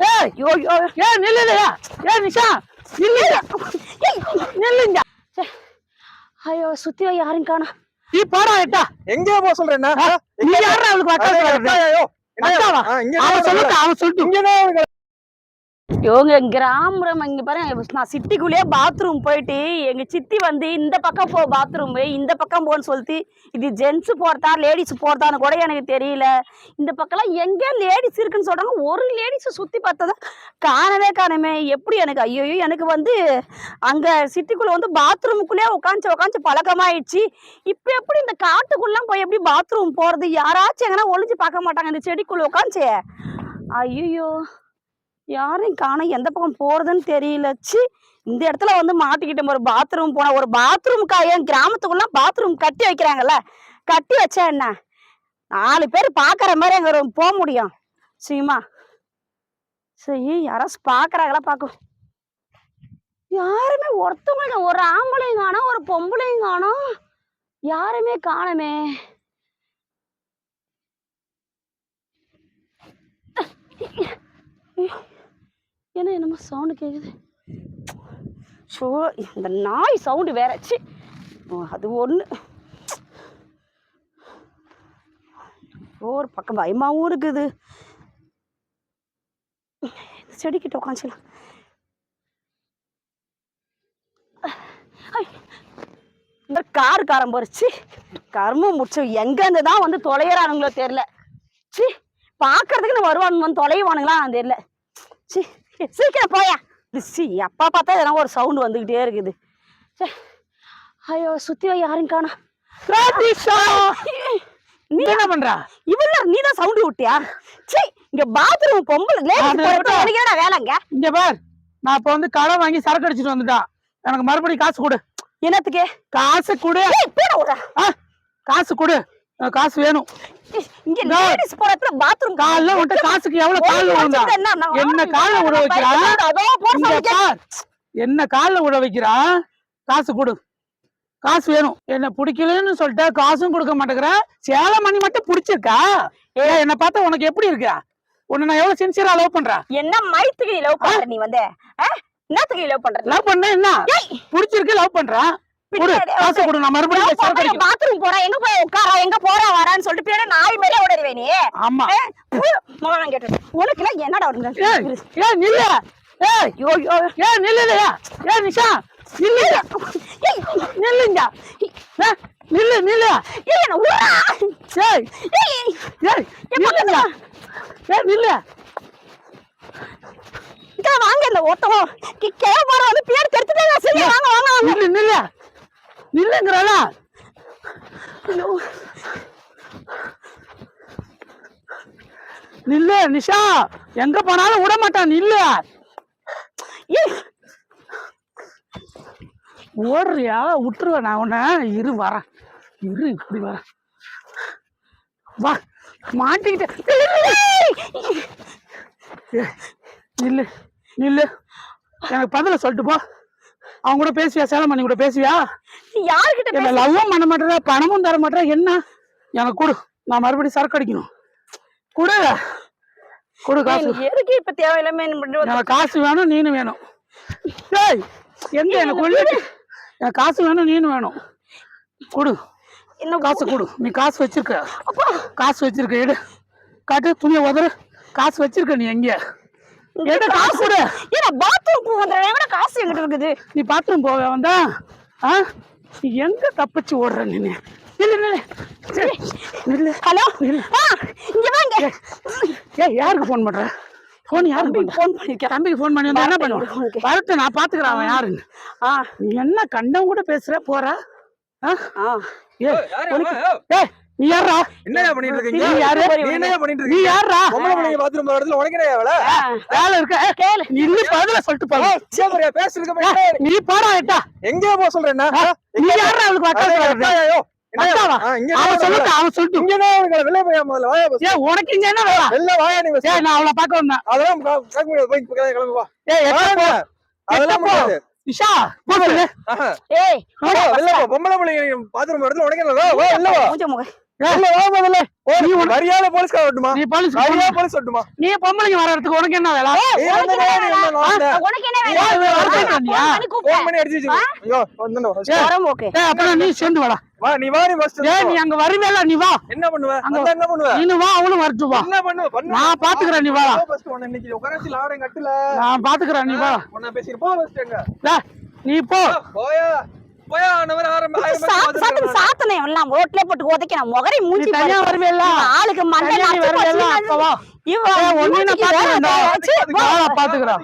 ஏய் யோ யோ ஏ நில்லுலையா ஏ நிஷா நில்லுங்க நில்லுங்க. ஐயோ சுத்தி யாரும் காணோம் நீ போடா எட்டா. எங்கே போக சொல்றேன் நீ யாரா அவளுக்கு வட்டா அக்காவா? அவன் சொல்லட்டும். அவன் சொல்லட்டும் இவங்க கிராமம் இங்கே பாருங்க நான் சிட்டிக்குள்ளேயே பாத்ரூம் போயிட்டு எங்கள் சித்தி வந்து இந்த பக்கம் போ பாத்ரூம் இந்த பக்கம் போன்னு சொல்லிட்டு இது ஜென்ஸு போகிறதா லேடிஸ் போகிறதான்னு கூட எனக்கு தெரியல. இந்த பக்கம்லாம் எங்கே லேடிஸ் இருக்குன்னு சொல்கிறாங்க ஒரு லேடிஸை சுற்றி பார்த்ததா காணவே காணமே. எப்படி எனக்கு? ஐயோ எனக்கு வந்து அங்கே சிட்டிக்குள்ளே வந்து பாத்ரூமுக்குள்ளே உட்காந்து உட்காந்து பழக்கமாயிடுச்சு. இப்போ எப்படி இந்த காட்டுக்குள்ள போய் எப்படி பாத்ரூம் போகிறது யாராச்சும் எங்கன்னா ஒழிஞ்சு பார்க்க மாட்டாங்க இந்த செடிக்குள்ளே உட்காந்துச்சே ஐயோ யாரையும் காணோம். எந்த பக்கம் போறதுன்னு தெரியல. இந்த இடத்துல வந்து மாட்டிக்கிட்டோம். ஒரு பாத்ரூம் போனா ஒரு பாத்ரூம்க்கா ஏன் கிராமத்துக்குள்ள பாத்ரூம் கட்டி வைக்கிறாங்கல்ல? கட்டி வச்சா என்ன? நாலு பேர் பாக்குற மாதிரி அங்க போக முடியும். சரிமா சரி யாராச்சும் பாக்குறாங்களா? பாக்கும் யாருமே ஒருத்தவங்க ஒரு ஆம்பளையும் காணோம் ஒரு பொம்பளையும் காணும். யாருமே காணமே. ஏன்னா என்னமோ சவுண்டு கேட்குது ஷோ இந்த நாய் சவுண்டு வேற. அது ஒன்று ஒரு பக்கம் பயமாகவும் இருக்குது. இந்த செடிக்கிட்ட உட்காந்துலாம் இந்த கார் காரம் போறச்சு கர்மம் முடிச்சு எங்கேருந்து தான் வந்து தொலைகிறானுங்களோ தெரில சி பார்க்கறதுக்கு வருவானுங்க வந்து தொலைவானுங்களா தெரியல. சி சீக்கிரம் போயா. சி அப்பா பார்த்தா எதனா ஒரு சவுண்ட் வந்துகிட்டே இருக்குது. ச்சே. ஐயோ சுத்தி யாரும் ராதிஷா! நீ என்ன பண்றா? இவள நீ தான் சவுண்ட் விட்டியா ச்சீ இங்க பாத்ரூம் பொம்பளை லேடிஸ் அது போறது விட்டா. எனக்கு என்னடா வேலைங்க இங்க பார் நான் இப்ப வந்து கடன் வாங்கி சரக்கு அடிச்சிட்டு வந்துட்டான் எனக்கு மறுபடியும் காசு கொடு. என்னத்துக்கு? காசு கொடு. காசு கொடு. காசு வேணும். இங்க. லேடிஸ் பாத்ரூம் காலைல உன்கிட்ட காசுக்கு எவ்வளவு கால்ல விழுந்தா என்ன? கால்ல விட வைக்கிறா? என்ன கால்ல வைக்கிறா? காசு கொடு. காசு வேணும். என்ன பிடிக்கலன்னு சொல்லிட்டு காசும் கொடுக்க மாட்டேங்கிற. சேலை மணி மட்டும் பிடிச்சிருக்கா? ஏ. என்ன பார்த்தா உனக்கு எப்படி இருக்கா? உன்னை நான் எவ்வளவு சின்சியரா லவ் பண்றேன்? என்ன மைத்துக்கு லவ் பண்ற நீ வந்து? என்னத்துக்கு லவ் பண்ற? லவ் பண்ண என்ன? பிடிச்சிருக்கு லவ் பண்றான் பாத்ரூம் போறா. எங்க போய் உட்காரா? எங்க போறா? வரான்னு சொல்லிட்டு பின்னாடி நாய் மாதிரியே ஓடிடுவே நீ. ஆமா. உனக்கு என்னடா வருங்க ஏய் நில்லு. ஏய் ஐயோ ஏய் நில்லுலையா ஏய் நிஷா நில்லுங்க நில்லுங்க நில்லு நில்லு. ஏய் ஏய் ஏய். நில்லுங்க ஏய் நில்லு. வாங்க இந்த ஓட்டம். போற வந்து பேர் தெரிச்சுட்டே சரி வாங்க வாங்க வாங்க. நில்லு நில்லு நிஷா. எங்க போனாலும் விட மாட்டான் நில்லு. ஓடுறியா? விட்டுருவேன் நான் உன்னை. இரு வரேன். இரு இப்படி வரேன். வா. மாட்டிக்கிட்டு. ஏய், நில்லு. நில்லு. எனக்கு பதில சொல்லிட்டு போ. அவங்க கூட பேசுவியா? சேலம் பண்ணி கூட பேசுவியா? பேச லவ்வும் பண்ண மாட்டேற பணமும் தர மாட்டேற என்ன? எனக்கு கொடு. நான் மறுபடியும் சரக்கு அடிக்கணும். கொடு. கொடு காசு. எதுக்கு இப்ப தேவையில்லாம காசு வேணும் நீனு வேணும். ஏய் எங்க எனக்கு ஒண்ணு எனக்கு காசு வேணும் நீனு வேணும். கொடு. என்ன காசு கொடு? நீ காசு வச்சிருக்க. காசு வச்சிருக்க எடு. காட்டு துணியை உதறு. காசு வச்சிருக்க நீ எங்க? எடு காசு கொடு ஏன்னா பாத்ரூம் போகிறேன் எங்கட காசு எங்கிட்ட இருக்குது? நீ பாத்ரூம் போக வந்தா? ஆ? நீ எங்க தப்பிச்சு ஓடுற நீ ஹலோ? ஆ இங்க வாங்க. ஏய் யாருக்கு ஃபோன் பண்ற? ஃபோன் யாருக்கு ஃபோன் பண்ணிருக்கேன் தம்பிக்கு ஃபோன் பண்ணி வந்தா என்ன பண்ணுவான். வரட்டும் நான் பாத்துக்கிறேன் அவன் யாருன்னு. ஆ. நீ என்ன கண்டம் கூட பேசுற? போற. ஆ? ஆ. ஏய், ஏய், நீ யாரா என்னையா பண்ணிட்டு இருக்கீங்க? நீ யாரு? நீ என்னையா பண்ணிட்டு நீ இருக்கீங்க? யாரா பொம்பளை பிள்ளைங்க பாத்ரூம் போறதுல உனக்கு என்ன வேலை. வேலை இருக்க? கேளு. நீ இல்ல பதில சொல்லிட்டு போற சேமரியா பேசிருக்க ஏய், நீ போடா ஏட்டா எங்கே போக சொல்றேன் என்ன? ஆ? நீ யாரா அவளுக்கு என்ன என்ன பஸ் ஏய் உனக்கு இங்க என்ன வேலை? வாயா நீ நான் அவளை வந்தேன். அதெல்லாம் கா- கேட்க முடியாது. போய் கிளம்பி கிளம்பி. போ? அதெல்லாம் போ. முடியாது நிஷா போ சொல்லு ஆஹா. ஏய் வெளில போ பொம்பளை பிள்ளைங்க பாத்ரூம் என்ன வேலை? வா வெளில வா மூஞ்ச முக மரியாதை போலீஸ்கார வரட்டுமா? நீ போலீஸ் போலீஸ் வரட்டுமா? நீ பொம்பளைங்க வர இடத்துக்கு உனக்கு என்ன வேலை? உனக்கு என்ன வேலை? ஃபோன். பண்ணி அடிச்சு ஐயோ வந்துடணும் அப்புறம் நீ சேர்ந்து வாடா. வா நீ வா நீ first. ஏய் நீ அங்க வருவேல நீ வா. என்ன பண்ணுவ? அங்க என்ன பண்ணுவ? நீ வா அவளும் வரட்டும் வா. என்ன பண்ணுவ? பண்ணு. நான் பாத்துக்கிறேன், நீ வா. ஃபர்ஸ்ட் உன்னை இன்னைக்கு உட்கார வச்சு லாடை கட்டல. நான் பாத்துக்கிறேன் நீ வா. உன்னை பேசிட்டு போ ஃபர்ஸ்ட் எங்க நீ போ போயா. போயா அந்த ஆரம்ப சா- சாத்துன சாத்துனே எல்லாம் ரோட்ல போட்டு உதைக்கிறேன் முகரை நீ மூஞ்சி தனியா. வருவேல ஆளுக்கு மண்டை தனியா நீ நாத்து வருவேல போச்சு. அப்ப வா. இவன் ஒண்ணு நான் நான் பாத்துக்கிறேன்.